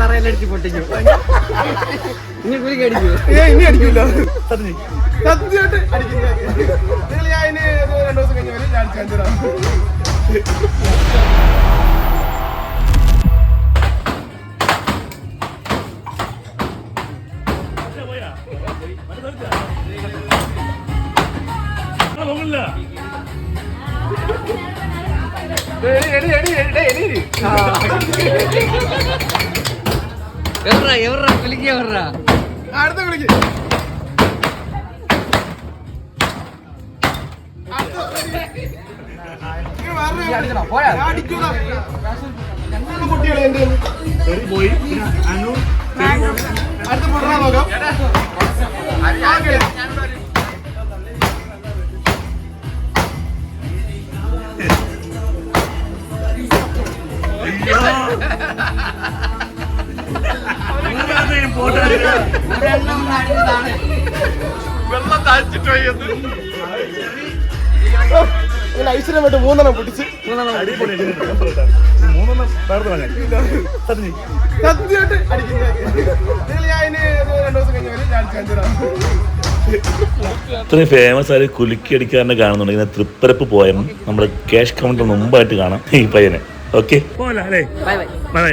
തറയിലടിച്ച് പൊട്ടിക്കും. ഇനി കുലിക്ക് അടിക്കൂ ഇനി അടിക്കില്ല സത്യമായിട്ട് അടിക്കില്ല. നിങ്ങൾ ഞാൻ രണ്ടു ദിവസം കഴിഞ്ഞ് ഞാൻ അടിച്ചു തരാം എടി, എടി, എടി, എടി, എടി. എവർറാ എവർറാ കുലിക്ക് എവർറാ അടുത്ത വിളിക്ക് ഇങ്ങ് വരണേ. ഞാൻ അടിക്കൂല. ഞാൻ അടിച്ചു തരാം ഇത്രയും ഫേമസ് ആയ കുലുക്കി അടിക്കാരനെ കാണുന്നുണ്ടെങ്കിൽ തൃപ്പരപ്പ് പോയാൽ നമ്മുടെ ക്യാഷ് കൗണ്ടർ മുമ്പായിട്ട് കാണാം ഈ പയ്യനെ. ഓക്കെ പോലെ അല്ലേ? Bye bye bye